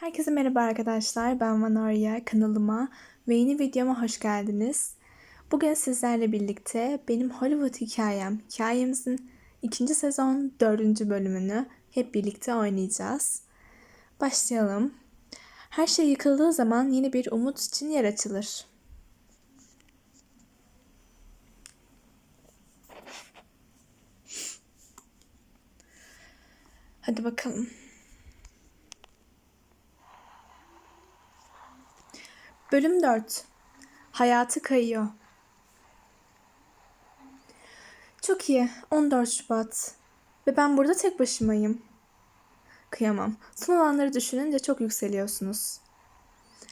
Herkese merhaba arkadaşlar. Ben Vanoria kanalıma ve yeni videoma hoş geldiniz. Bugün sizlerle birlikte benim Hollywood hikayem, hikayemizin ikinci sezon dördüncü bölümünü hep birlikte oynayacağız. Başlayalım. Her şey yıkıldığı zaman yeni bir umut için yer açılır. Hadi bakalım. Bölüm 4 Hayatı kayıyor. Çok iyi. 14 Şubat. Ve ben burada tek başımayım. Kıyamam. Son olanları düşününce çok yükseliyorsunuz.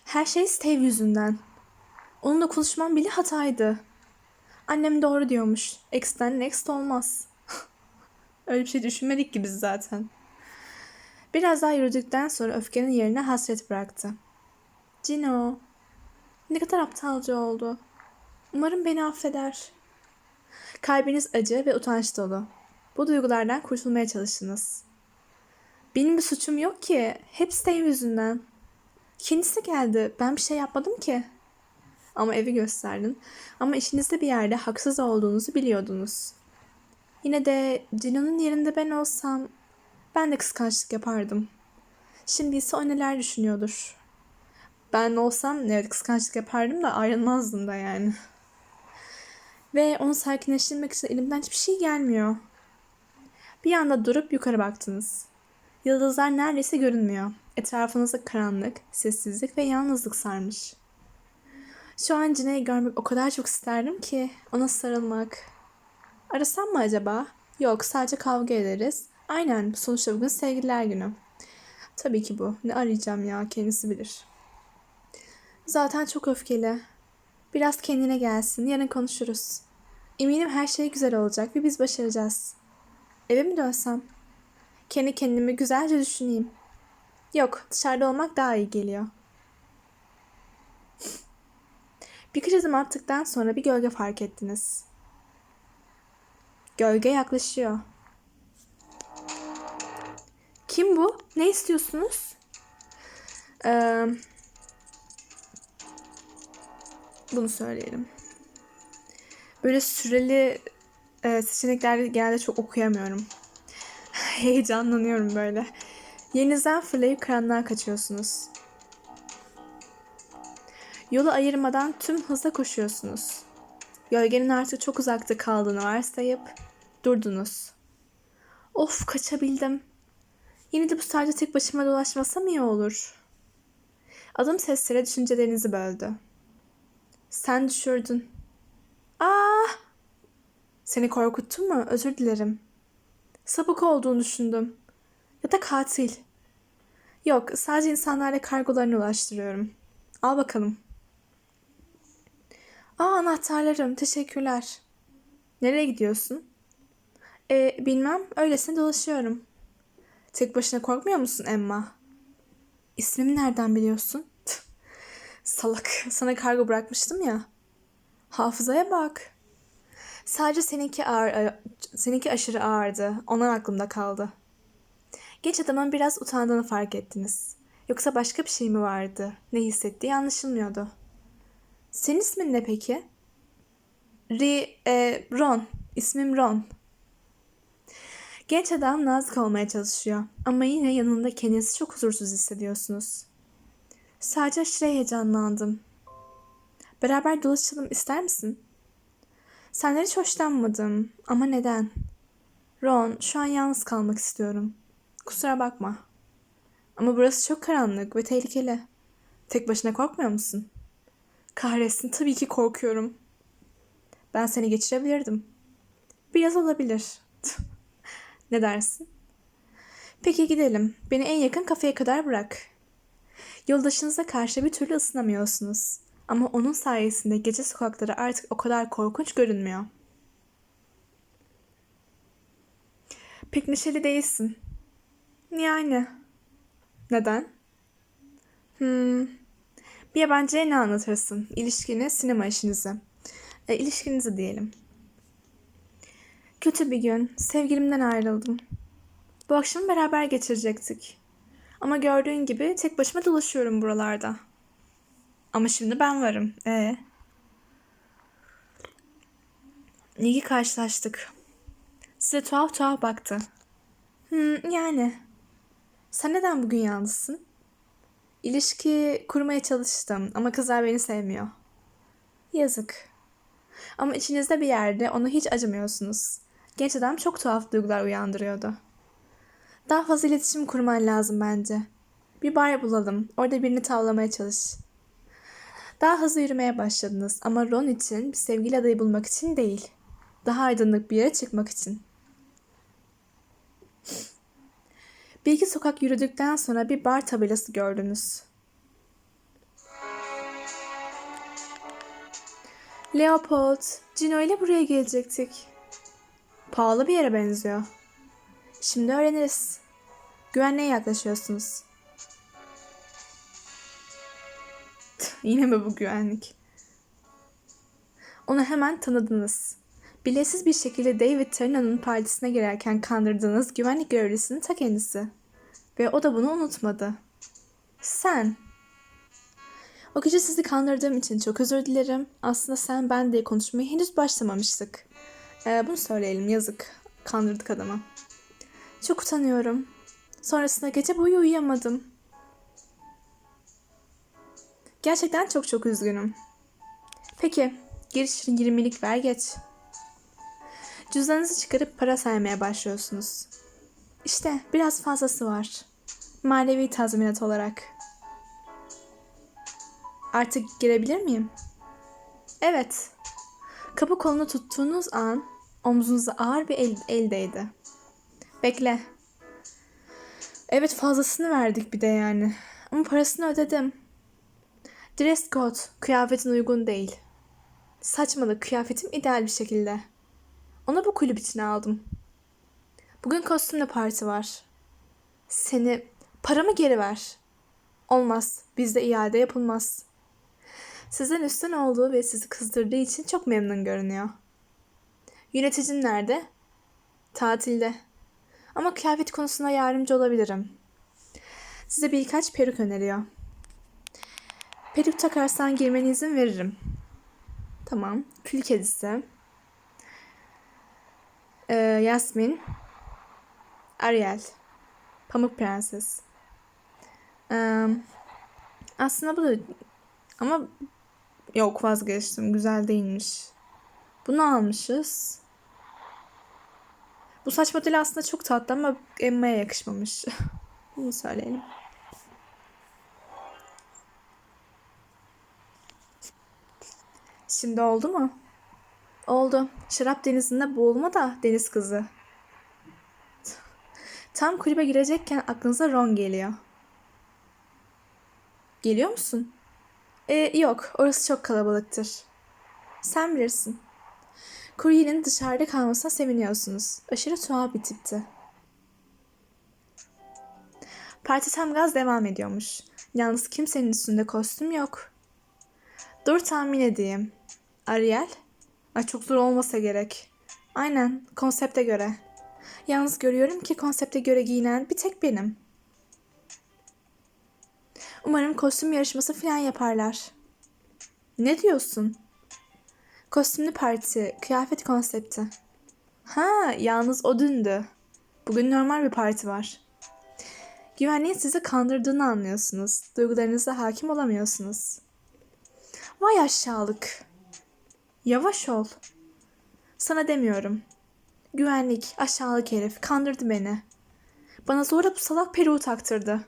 Her şey Steve yüzünden. Onunla konuşmam bile hataydı. Annem doğru diyormuş. X'ten next olmaz. Öyle bir şey düşünmedik ki biz zaten. Biraz daha yürüdükten sonra öfkenin yerine hasret bıraktı. Cino, ne kadar aptalca oldu. Umarım beni affeder. Kalbiniz acı ve utanç dolu. Bu duygulardan kurtulmaya çalışınız. Benim bir suçum yok ki. Hep Steve yüzünden. Kendisi geldi. Ben bir şey yapmadım ki. Ama evi gösterdin. Ama işinizde bir yerde haksız olduğunuzu biliyordunuz. Yine de Cino'nun yerinde ben olsam ben de kıskançlık yapardım. Şimdi ise o neler düşünüyordur. Ben olsam evet kıskançlık yapardım da ayrılmazdım da yani. Ve onu sakinleştirmek için elimden hiçbir şey gelmiyor. Bir anda durup yukarı baktınız. Yıldızlar neredeyse görünmüyor. Etrafınızda karanlık, sessizlik ve yalnızlık sarmış. Şu an Cine'yi görmek o kadar çok isterdim ki ona sarılmak. Arasam mı acaba? Yok sadece kavga ederiz. Aynen sonuçta bugün sevgililer günü. Tabii ki bu. Ne arayacağım ya kendisi bilir. Zaten çok öfkeli. Biraz kendine gelsin. Yarın konuşuruz. Eminim her şey güzel olacak ve biz başaracağız. Eve mi dönsem? Kendi kendimi güzelce düşüneyim. Yok, dışarıda olmak daha iyi geliyor. Birkaç adım attıktan sonra bir gölge fark ettiniz. Gölge yaklaşıyor. Kim bu? Ne istiyorsunuz? Ee, bunu söyleyelim. Böyle süreli e, seçenekler genelde çok okuyamıyorum. Heyecanlanıyorum böyle. Yerinizden fırlayıp karanlığa kaçıyorsunuz. Yolu ayırmadan tüm hızla koşuyorsunuz. Gölgenin artık çok uzakta kaldığını varsayıp durdunuz. Of kaçabildim. Yine de bu sadece tek başıma dolaşmasam iyi olur. Adım sesleri düşüncelerinizi böldü. Sen düşürdün. Aa! Seni korkuttum mu? Özür dilerim. Sapık olduğunu düşündüm. Ya da katil. Yok, sadece insanlarla kargolarını ulaştırıyorum. Al bakalım. Aa anahtarlarım, teşekkürler. Nereye gidiyorsun? E, bilmem, öylesine dolaşıyorum. Tek başına korkmuyor musun Emma? İsmimi nereden biliyorsun? Salak, sana kargo bırakmıştım ya. Hafızaya bak. Sadece seninki ağır, seninki aşırı ağırdı. Ondan aklımda kaldı. Genç adamın biraz utandığını fark ettiniz. Yoksa başka bir şey mi vardı? Ne hissettiği anlaşılmıyordu. Senin ismin ne peki? Ri, e, Ron. İsmim Ron. Genç adam nazik olmaya çalışıyor ama yine yanında kendinizi çok huzursuz hissediyorsunuz. Sadece aşırı heyecanlandım. Beraber dolaşalım ister misin? Senden hiç hoşlanmadım ama neden? Ron, şu an yalnız kalmak istiyorum. Kusura bakma. Ama burası çok karanlık ve tehlikeli. Tek başına korkmuyor musun? Kahretsin tabii ki korkuyorum. Ben seni geçirebilirdim. Biraz olabilir. ne dersin? Peki gidelim. Beni en yakın kafeye kadar bırak. Yoldaşınıza karşı bir türlü ısınamıyorsunuz. Ama onun sayesinde gece sokakları artık o kadar korkunç görünmüyor. Pek neşeli değilsin. Yani. Neden? Hmm. Bir yabancıya ne anlatırsın? İlişkini, sinema işinizi. E, ilişkinizi diyelim. Kötü bir gün. Sevgilimden ayrıldım. Bu akşamı beraber geçirecektik. Ama gördüğün gibi tek başıma dolaşıyorum buralarda. Ama şimdi ben varım. Ee? İyi karşılaştık. Size tuhaf tuhaf baktı. Hmm, yani. Sen neden bugün yalnızsın? İlişki kurmaya çalıştım ama kızlar beni sevmiyor. Yazık. Ama içinizde bir yerde ona hiç acımıyorsunuz. Genç adam çok tuhaf duygular uyandırıyordu. Daha fazla iletişim kurman lazım bence. Bir bar bulalım. Orada birini tavlamaya çalış. Daha hızlı yürümeye başladınız ama Ron için bir sevgili adayı bulmak için değil. Daha aydınlık bir yere çıkmak için. Bir iki sokak yürüdükten sonra bir bar tabelası gördünüz. Leopold, Gino ile buraya gelecektik. Pahalı bir yere benziyor. Şimdi öğreniriz. Güvenliğe yaklaşıyorsunuz. Yine mi bu güvenlik? Onu hemen tanıdınız. Bilesiz bir şekilde David Terna'nın partisine girerken kandırdığınız güvenlik görevlisinin ta kendisi. Ve o da bunu unutmadı. Sen. O gece sizi kandırdığım için çok özür dilerim. Aslında sen ben diye konuşmaya henüz başlamamıştık. Ee, bunu söyleyelim yazık. Kandırdık adamı. Çok utanıyorum. Sonrasında gece boyu uyuyamadım. Gerçekten çok çok üzgünüm. Peki, giriş 20'lik ver geç. Cüzdanınızı çıkarıp para saymaya başlıyorsunuz. İşte biraz fazlası var. Manevi tazminat olarak. Artık girebilir miyim? Evet. Kapı kolunu tuttuğunuz an omzunuza ağır bir el, el değdi. Bekle. Evet fazlasını verdik bir de yani. Ama parasını ödedim. Dress code kıyafetin uygun değil. Saçmalık kıyafetim ideal bir şekilde. Onu bu kulüp için aldım. Bugün kostümle parti var. Seni paramı geri ver. Olmaz. Bizde iade yapılmaz. Sizden üstten olduğu ve sizi kızdırdığı için çok memnun görünüyor. Yöneticin nerede? Tatilde. Ama kıyafet konusunda yardımcı olabilirim. Size birkaç peruk öneriyor. Peruk takarsan girmene izin veririm. Tamam. Kül kedisi. Ee, Yasmin. Ariel. Pamuk Prenses. Ee, aslında bu da... Ama yok vazgeçtim. Güzel değilmiş. Bunu almışız. Bu saç modeli aslında çok tatlı ama Emma'ya yakışmamış. Bunu söyleyelim. Şimdi oldu mu? Oldu. Şarap denizinde boğulma da deniz kızı. Tam kulübe girecekken aklınıza Ron geliyor. Geliyor musun? Ee, yok, orası çok kalabalıktır. Sen bilirsin. Kuryenin dışarıda kalmasına seviniyorsunuz. Aşırı tuhaf bir tipti. Parti tam gaz devam ediyormuş. Yalnız kimsenin üstünde kostüm yok. Dur tahmin edeyim. Ariel? Ay çok zor olmasa gerek. Aynen, konsepte göre. Yalnız görüyorum ki konsepte göre giyinen bir tek benim. Umarım kostüm yarışması falan yaparlar. Ne diyorsun? Kostümlü parti, kıyafet konsepti. Ha, yalnız o dündü. Bugün normal bir parti var. Güvenliğin sizi kandırdığını anlıyorsunuz. Duygularınıza hakim olamıyorsunuz. Vay aşağılık. Yavaş ol. Sana demiyorum. Güvenlik, aşağılık herif, kandırdı beni. Bana zorla bu salak peruğu taktırdı.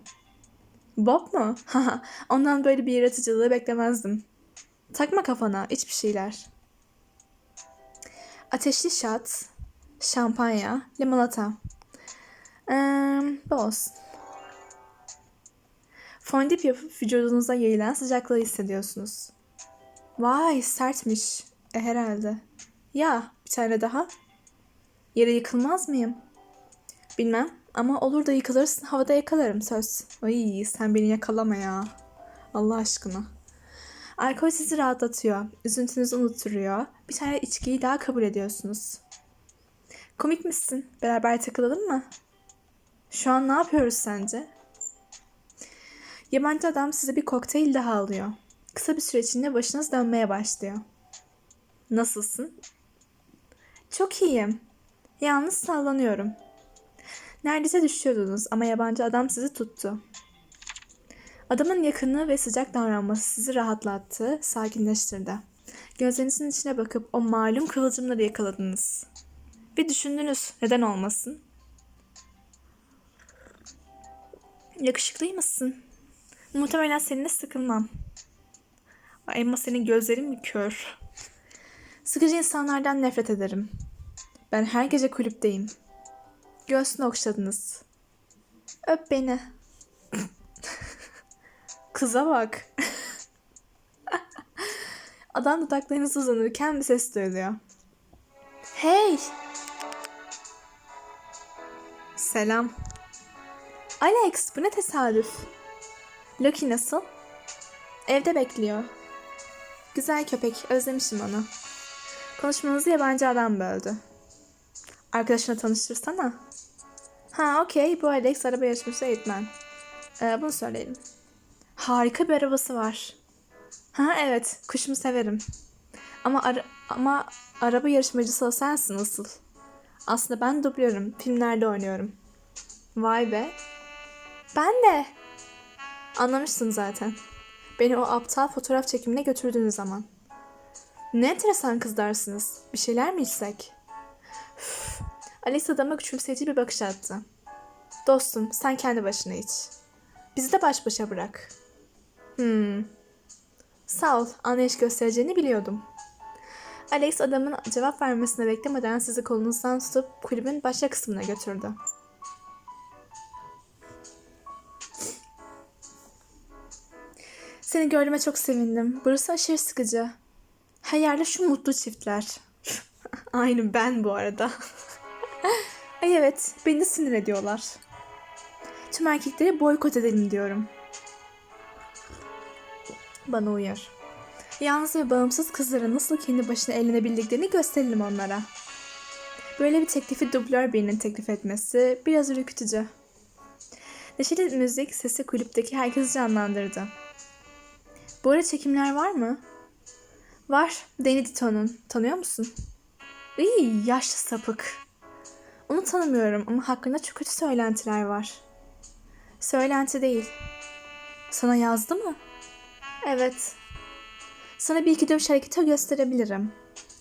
Bob mu? Ondan böyle bir yaratıcılığı beklemezdim. Takma kafana, iç bir şeyler. Ateşli şat, şampanya, limonata. Ee, boz. Fondip yapıp vücudunuza yayılan sıcaklığı hissediyorsunuz. Vay sertmiş. E herhalde. Ya bir tane daha. Yere yıkılmaz mıyım? Bilmem ama olur da yıkılırsın havada yakalarım söz. Ay sen beni yakalama ya. Allah aşkına. Alkol sizi rahatlatıyor. Üzüntünüzü unutturuyor. Bir tane içkiyi daha kabul ediyorsunuz. Komik misin? Beraber takılalım mı? Şu an ne yapıyoruz sence? Yabancı adam size bir kokteyl daha alıyor. Kısa bir süre içinde başınız dönmeye başlıyor. Nasılsın? Çok iyiyim. Yalnız sallanıyorum. Neredeyse düşüyordunuz ama yabancı adam sizi tuttu. Adamın yakınlığı ve sıcak davranması sizi rahatlattı, sakinleştirdi. Gözlerinizin içine bakıp o malum kıvılcımları yakaladınız. Bir düşündünüz, neden olmasın? Yakışıklıymışsın. Muhtemelen seninle sıkılmam. Ama senin gözlerin mi kör? Sıkıcı insanlardan nefret ederim. Ben her gece kulüpteyim. Göğsünü okşadınız. Öp beni. Kıza bak. Adam dudaklarınız uzanırken bir ses duyuluyor. Hey! Selam. Alex, bu ne tesadüf? Loki nasıl? Evde bekliyor. Güzel köpek, özlemişim onu. Konuşmanızı yabancı adam böldü. Arkadaşına tanıştırsana. Ha okey, bu Alex araba yarışması eğitmen. Ee, bunu söyleyelim. Harika bir arabası var. Ha evet, kuşumu severim. Ama ara- ama araba yarışmacısı o sensin asıl. Aslında ben dublörüm, filmlerde oynuyorum. Vay be. Ben de. Anlamışsın zaten. Beni o aptal fotoğraf çekimine götürdüğünüz zaman. Ne enteresan kızlarsınız. Bir şeyler mi içsek? Üf. Alice adama küçümseyici bir bakış attı. Dostum sen kendi başına iç. Bizi de baş başa bırak. Hmm. Sağ ol, anlayış göstereceğini biliyordum. Alex adamın cevap vermesini beklemeden sizi kolunuzdan tutup kulübün başka kısmına götürdü. Seni gördüğüme çok sevindim. Burası aşırı sıkıcı. Her yerde şu mutlu çiftler. Aynı ben bu arada. Ay evet, beni de sinir ediyorlar. Tüm erkekleri boykot edelim diyorum. Bana uyar. Yalnız ve bağımsız kızlara nasıl kendi başına eğlenebildiklerini gösterelim onlara. Böyle bir teklifi dublör birinin teklif etmesi biraz ürkütücü. Neşeli müzik sesi kulüpteki herkesi canlandırdı. Bu ara çekimler var mı? Var. Danny DeTone'un. Tanıyor musun? İyi, yaşlı sapık. Onu tanımıyorum ama hakkında çok kötü söylentiler var. Söylenti değil. Sana yazdı mı? Evet. Sana bir iki dövüş hareketi gösterebilirim.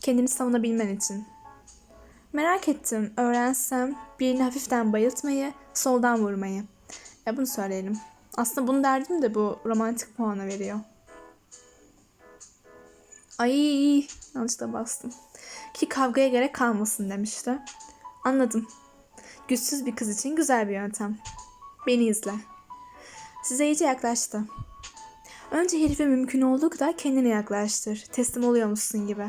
Kendini savunabilmen için. Merak ettim. Öğrensem birini hafiften bayıltmayı, soldan vurmayı. Ya bunu söyleyelim. Aslında bunu derdim de bu romantik puana veriyor. Ay yanlışlıkla bastım. Ki kavgaya gerek kalmasın demişti. Anladım. Güçsüz bir kız için güzel bir yöntem. Beni izle. Size iyice yaklaştı. Önce herife mümkün olduğu kadar kendine yaklaştır. Teslim oluyormuşsun gibi.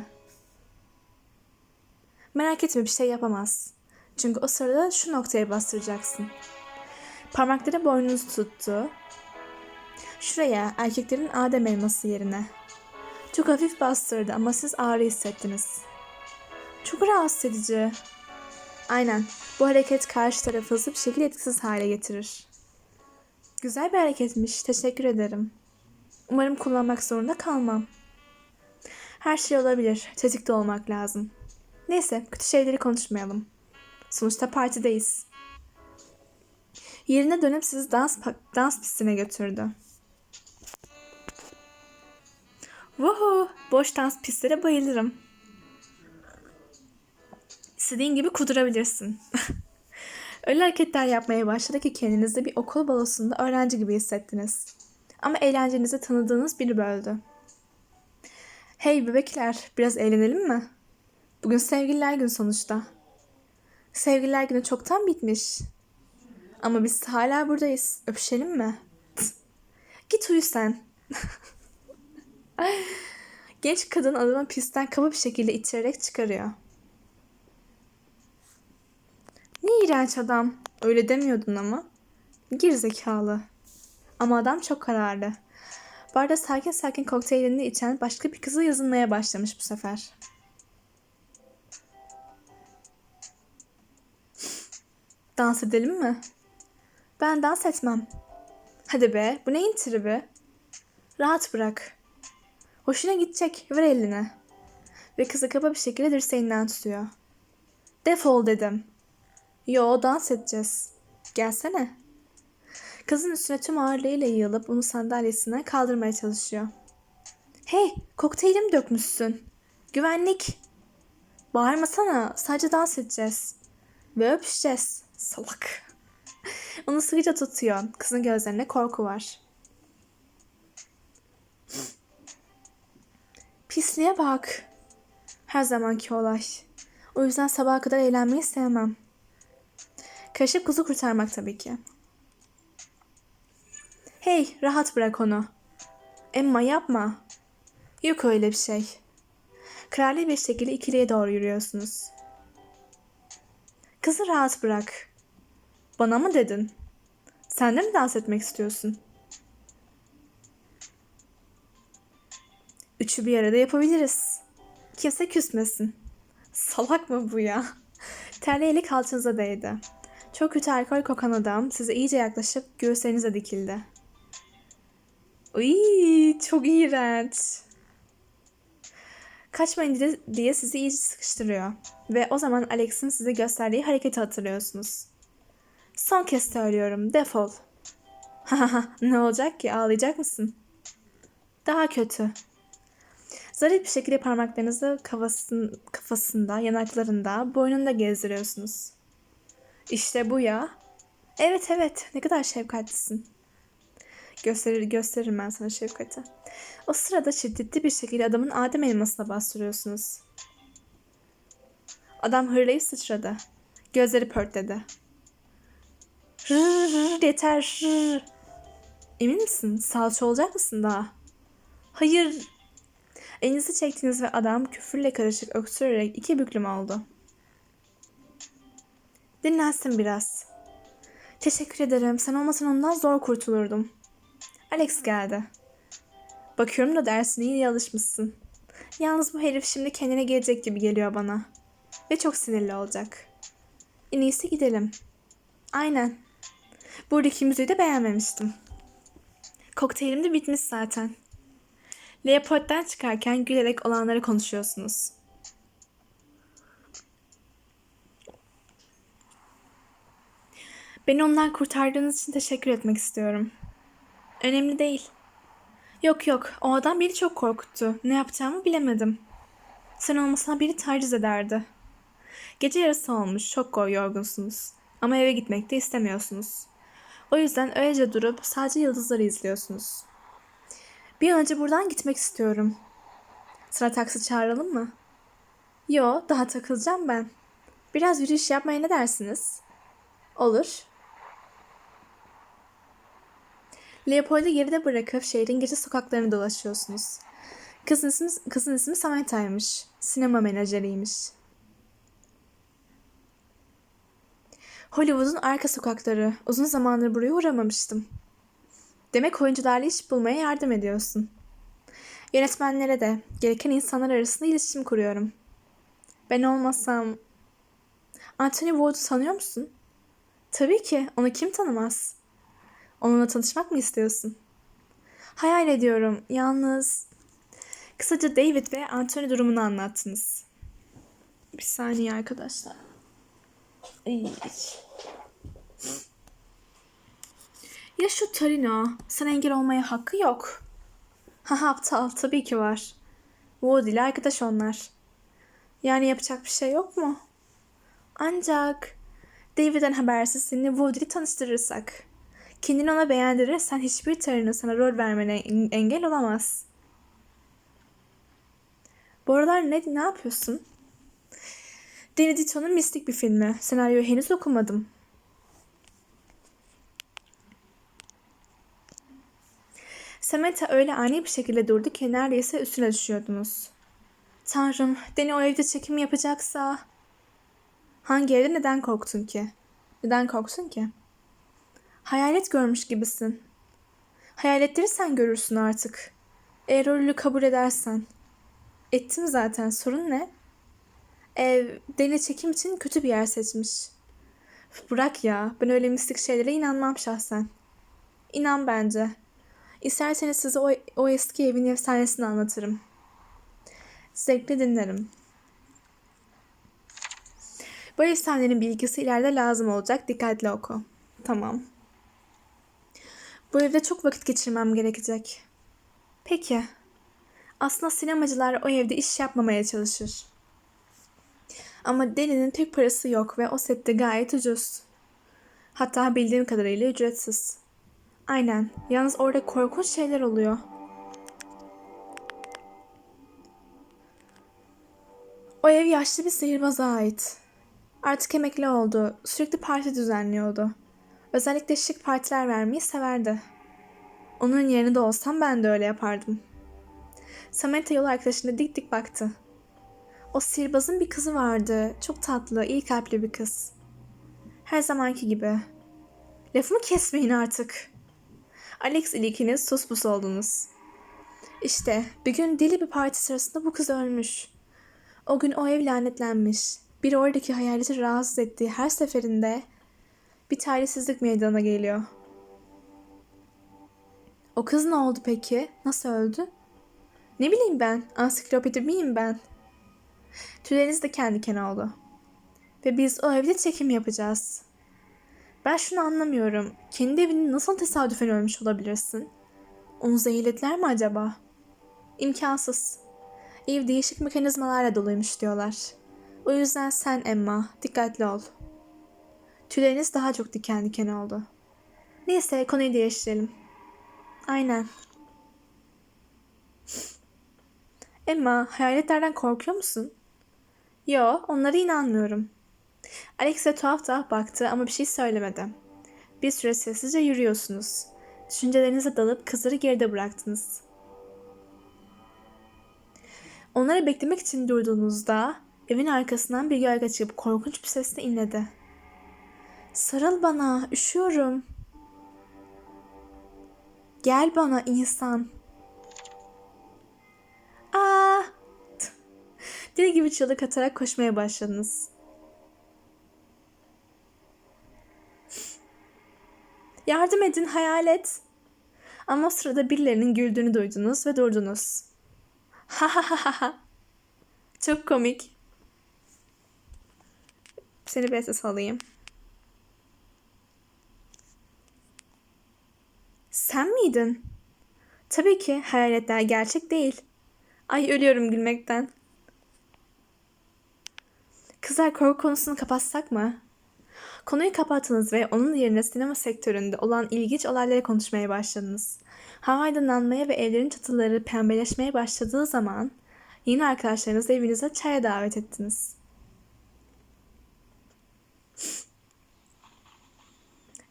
Merak etme bir şey yapamaz. Çünkü o sırada şu noktaya bastıracaksın. Parmakları boynunuzu tuttu. Şuraya erkeklerin Adem elması yerine. Çok hafif bastırdı ama siz ağrı hissettiniz. Çok rahatsız edici. Aynen. Bu hareket karşı tarafı hızlı bir şekilde etkisiz hale getirir. Güzel bir hareketmiş. Teşekkür ederim. Umarım kullanmak zorunda kalmam. Her şey olabilir. Tetikte olmak lazım. Neyse, kötü şeyleri konuşmayalım. Sonuçta partideyiz. Yerine dönüp sizi dans, dans pistine götürdü. Vuhu! Boş dans pistlere bayılırım. İstediğin gibi kudurabilirsin. Öyle hareketler yapmaya başladı ki kendinizi bir okul balosunda öğrenci gibi hissettiniz. Ama eğlencenizi tanıdığınız biri böldü. Hey bebekler, biraz eğlenelim mi? Bugün sevgililer günü sonuçta. Sevgililer günü çoktan bitmiş. Ama biz hala buradayız. Öpüşelim mi? Git uyu sen. Genç kadın adamı pistten kaba bir şekilde içerek çıkarıyor. Ne iğrenç adam. Öyle demiyordun ama. Gerizekalı. Ama adam çok kararlı. Barda sakin sakin kokteylini içen başka bir kızı yazılmaya başlamış bu sefer. Dans edelim mi? Ben dans etmem. Hadi be, bu neyin tribi? Rahat bırak. Hoşuna gidecek, ver elini. Ve kızı kaba bir şekilde dirseğinden tutuyor. Defol dedim. Yo, dans edeceğiz. Gelsene. Kızın üstüne tüm ağırlığıyla yığılıp onu sandalyesine kaldırmaya çalışıyor. Hey, kokteylim dökmüşsün. Güvenlik. Bağırmasana, sadece dans edeceğiz. Ve öpüşeceğiz. Salak. Onu sıkıca tutuyor. Kızın gözlerinde korku var. Pisliğe bak. Her zamanki olay. O yüzden sabaha kadar eğlenmeyi sevmem. Karışık kuzu kurtarmak tabii ki. Hey, rahat bırak onu. Emma yapma. Yok öyle bir şey. Krali bir şekilde ikiliye doğru yürüyorsunuz. Kızı rahat bırak. Bana mı dedin? Sen de mi dans etmek istiyorsun? Üçü bir arada yapabiliriz. Kimse küsmesin. Salak mı bu ya? Terli eli kalçanıza değdi. Çok kötü alkol kokan adam size iyice yaklaşıp göğüslerinize dikildi. Uy, çok iğrenç. Kaçmayın diye, sizi iyice sıkıştırıyor. Ve o zaman Alex'in size gösterdiği hareketi hatırlıyorsunuz. Son kez söylüyorum, defol. Ne olacak ki? Ağlayacak mısın? Daha kötü. Zarif bir şekilde parmaklarınızı kafasın, kafasında, yanaklarında, boynunda gezdiriyorsunuz. İşte bu ya. Evet evet, ne kadar şefkatlisin. Gösterir, gösteririm ben sana şefkati. O sırada şiddetli bir şekilde adamın Adem elmasına bastırıyorsunuz. Adam hırlayıp sıçradı. Gözleri pörtledi. Rrr, yeter. Rrr. Emin misin? Salça olacak mısın daha? Hayır. Elinizi çektiniz ve adam küfürle karışık öksürerek iki büklüm oldu. Dinlensin biraz. Teşekkür ederim. Sen olmasan ondan zor kurtulurdum. Alex geldi. Bakıyorum da dersine iyi alışmışsın. Yalnız bu herif şimdi kendine gelecek gibi geliyor bana. Ve çok sinirli olacak. En iyisi gidelim. Aynen. Buradaki müziği de beğenmemiştim. Kokteylim de bitmiş zaten. Leopold'dan çıkarken gülerek olanları konuşuyorsunuz. Beni ondan kurtardığınız için teşekkür etmek istiyorum. Önemli değil. Yok yok, o adam beni çok korkuttu. Ne yapacağımı bilemedim. Sen olmasına biri taciz ederdi. Gece yarısı olmuş, çok yorgunsunuz. Ama eve gitmek de istemiyorsunuz. O yüzden öylece durup sadece yıldızları izliyorsunuz. Bir an önce buradan gitmek istiyorum. Sıra taksi çağıralım mı? Yo, daha takılacağım ben. Biraz yürüyüş yapmaya ne dersiniz? Olur. Leopold'u geride bırakıp şehrin gece sokaklarını dolaşıyorsunuz. Kızın ismi, kızın ismi Sameta'ymış. Sinema menajeriymiş. Hollywood'un arka sokakları. Uzun zamandır buraya uğramamıştım. Demek oyuncularla iş bulmaya yardım ediyorsun. Yönetmenlere de, gereken insanlar arasında iletişim kuruyorum. Ben olmasam... Anthony Ward'u tanıyor musun? Tabii ki, onu kim tanımaz? Onunla tanışmak mı istiyorsun? Hayal ediyorum, yalnız... Kısaca David ve Anthony durumunu anlattınız. Bir saniye arkadaşlar. Ay. Ya şu Tarino, sana engel olmaya hakkı yok. Ha aptal, tabii ki var. Woody ile arkadaş onlar. Yani yapacak bir şey yok mu? Ancak David'den habersiz seni Woody ile tanıştırırsak. Kendini ona beğendirirsen hiçbir Tarino sana rol vermene engel olamaz. Bu aralar ne, ne yapıyorsun? Danny DeVito'nun mistik bir filmi. Senaryoyu henüz okumadım. Samantha öyle ani bir şekilde durdu ki neredeyse üstüne düşüyordunuz. Tanrım, Danny o evde çekim yapacaksa... Hangi evde neden korktun ki? Neden korktun ki? Hayalet görmüş gibisin. Hayaletleri sen görürsün artık. Eğer rolü kabul edersen. Ettim zaten. Sorun ne? Ev, Danny çekim için kötü bir yer seçmiş. Bırak ya. Ben öyle mistik şeylere inanmam şahsen. İnan bence. İsterseniz size o, o eski evin efsanesini anlatırım. Zevkle dinlerim. Bu efsanenin bilgisi ileride lazım olacak. Dikkatli oku. Tamam. Bu evde çok vakit geçirmem gerekecek. Peki. Aslında sinemacılar o evde iş yapmamaya çalışır. Ama Deli'nin tek parası yok ve o sette gayet ucuz. Hatta bildiğim kadarıyla ücretsiz. Aynen. Yalnız orada korkunç şeyler oluyor. O ev yaşlı bir sihirbaza ait. Artık emekli oldu. Sürekli parti düzenliyordu. Özellikle şık partiler vermeyi severdi. Onun yerinde olsam ben de öyle yapardım. Samantha yol arkadaşına dik dik baktı. O sihirbazın bir kızı vardı. Çok tatlı, iyi kalpli bir kız. Her zamanki gibi. Lafımı kesmeyin artık. Alex ile ikiniz sus pus oldunuz. İşte bir gün deli bir parti sırasında bu kız ölmüş. O gün o ev lanetlenmiş. Bir oradaki hayaleti rahatsız ettiği her seferinde bir talihsizlik meydana geliyor. O kız ne oldu peki? Nasıl öldü? Ne bileyim ben, ansiklopedi miyim ben? Tüyleriniz de kendi diken oldu. Ve biz o evde çekim yapacağız. Ben şunu anlamıyorum. Kendi evini nasıl tesadüfen ölmüş olabilirsin? Onu zehirlediler mi acaba? İmkansız. Ev değişik mekanizmalarla doluymuş diyorlar. O yüzden sen Emma, dikkatli ol. Tüyleriniz daha çok diken diken oldu. Neyse konuyu değiştirelim. Aynen. Emma, hayaletlerden korkuyor musun? Yo, onlara inanmıyorum. Alex de tuhaf tuhaf baktı ama bir şey söylemedi. Bir süre sessizce yürüyorsunuz. Düşüncelerinize dalıp kızları geride bıraktınız. Onları beklemek için durduğunuzda evin arkasından bir gölge çıkıp korkunç bir sesle inledi. Sarıl bana, üşüyorum. Gel bana insan. Aa! Deli gibi çığlık atarak koşmaya başladınız. Yardım edin hayalet. Ama sırada birilerinin güldüğünü duydunuz ve durdunuz. Ha ha ha ha. Çok komik. Seni bir ses alayım. Sen miydin? Tabii ki hayaletler gerçek değil. Ay ölüyorum gülmekten. Kızlar korku konusunu kapatsak mı? Konuyu kapattınız ve onun yerine sinema sektöründe olan ilginç olayları konuşmaya başladınız. Hava aydınlanmaya ve evlerin çatıları pembeleşmeye başladığı zaman yine arkadaşlarınızı evinize çaya davet ettiniz.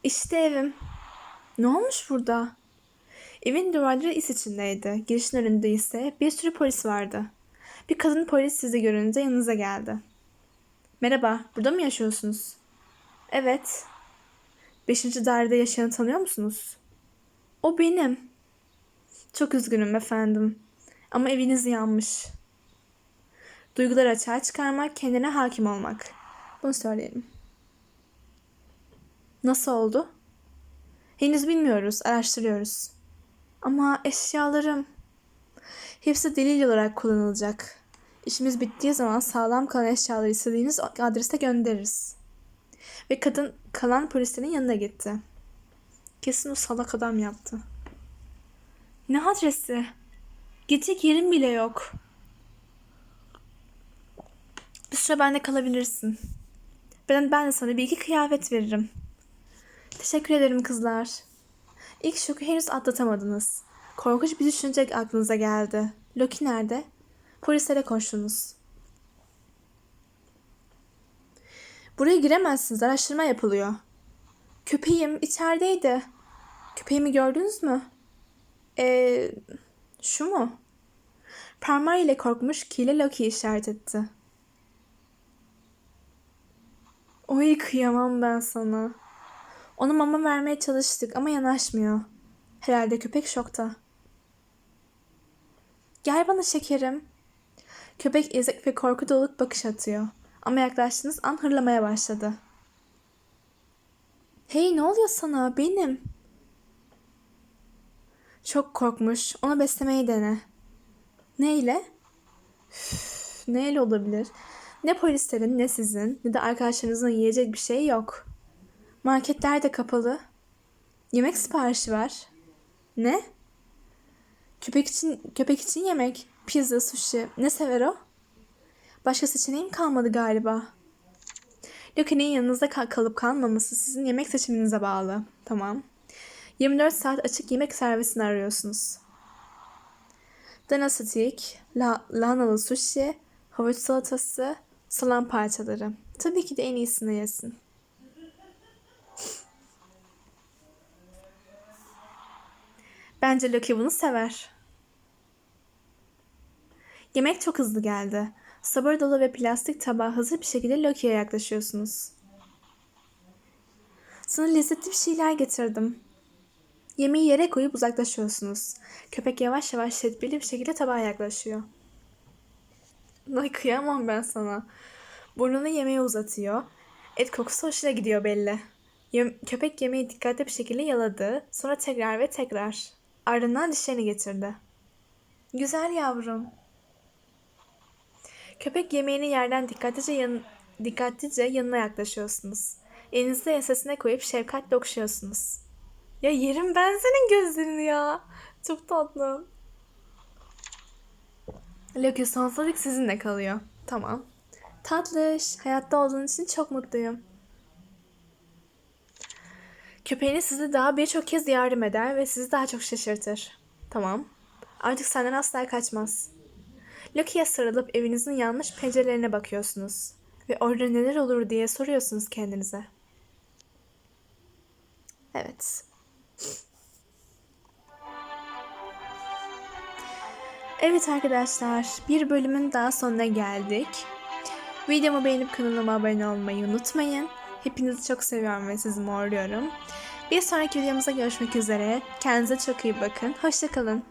İşte evim. Ne olmuş burada? Evin duvarları is içindeydi. Girişin önünde ise bir sürü polis vardı. Bir kadın polis sizi görünce yanınıza geldi. Merhaba, burada mı yaşıyorsunuz? Evet. Beşinci dairede yaşayanı tanıyor musunuz? O benim. Çok üzgünüm efendim. Ama eviniz yanmış. Duyguları açığa çıkarmak, kendine hakim olmak. Bunu söyleyelim. Nasıl oldu? Henüz bilmiyoruz, araştırıyoruz. Ama eşyalarım... Hepsi delil olarak kullanılacak. İşimiz bittiği zaman sağlam kalan eşyaları istediğiniz adrese göndeririz. Ve kadın kalan polislerin yanına gitti. Kesin o salak adam yaptı. Ne adresi? Gidecek yerim bile yok. Bir süre bende kalabilirsin. Ben, ben de sana bir iki kıyafet veririm. Teşekkür ederim kızlar. İlk şoku henüz atlatamadınız. Korkunç bir düşünce aklınıza geldi. Loki nerede? Polislere koştunuz. Buraya giremezsiniz. Araştırma yapılıyor. Köpeğim içerideydi. Köpeğimi gördünüz mü? Ee, şu mu? Parmağı ile korkmuş Kile Loki işaret etti. Oy kıyamam ben sana. Ona mama vermeye çalıştık ama yanaşmıyor. Herhalde köpek şokta. Gel bana şekerim. Köpek ezik ve korku dolu bakış atıyor. Ama yaklaştığınız an hırlamaya başladı. Hey ne oluyor sana? Benim. Çok korkmuş. Onu beslemeyi dene. Neyle? Üf, neyle olabilir? Ne polislerin ne sizin ne de arkadaşlarınızın yiyecek bir şey yok. Marketler de kapalı. Yemek siparişi var. Ne? Köpek için köpek için yemek, pizza, sushi. Ne sever o? Başka seçeneğim kalmadı galiba. Loki'nin yanınızda kal- kalıp kalmaması sizin yemek seçiminize bağlı. Tamam. 24 saat açık yemek servisini arıyorsunuz. Dana stick, la lahanalı sushi, havuç salatası, salam parçaları. Tabii ki de en iyisini yesin. Bence Loki bunu sever. Yemek çok hızlı geldi. Sabır dolu ve plastik tabağı hazır bir şekilde Loki'ye yaklaşıyorsunuz. Sana lezzetli bir şeyler getirdim. Yemeği yere koyup uzaklaşıyorsunuz. Köpek yavaş yavaş tedbirli bir şekilde tabağa yaklaşıyor. Ay kıyamam ben sana. Burnunu yemeğe uzatıyor. Et kokusu hoşuna gidiyor belli. Yem- köpek yemeği dikkatli bir şekilde yaladı. Sonra tekrar ve tekrar. Ardından dişlerini getirdi. Güzel yavrum. Köpek yemeğini yerden dikkatlice yan dikkatlice yanına yaklaşıyorsunuz. Elinizi ensesine koyup şefkatle okşuyorsunuz. Ya yerim ben senin gözlerini ya. Çok tatlı. Loki sonsuza sizinle kalıyor. Tamam. Tatlış. Hayatta olduğun için çok mutluyum. Köpeğiniz size daha birçok kez yardım eder ve sizi daha çok şaşırtır. Tamam. Artık senden asla kaçmaz. Loki'ye sarılıp evinizin yanlış pencerelerine bakıyorsunuz. Ve orada neler olur diye soruyorsunuz kendinize. Evet. Evet arkadaşlar, bir bölümün daha sonuna geldik. Videomu beğenip kanalıma abone olmayı unutmayın. Hepinizi çok seviyorum ve sizi morluyorum. Bir sonraki videomuzda görüşmek üzere. Kendinize çok iyi bakın. Hoşçakalın.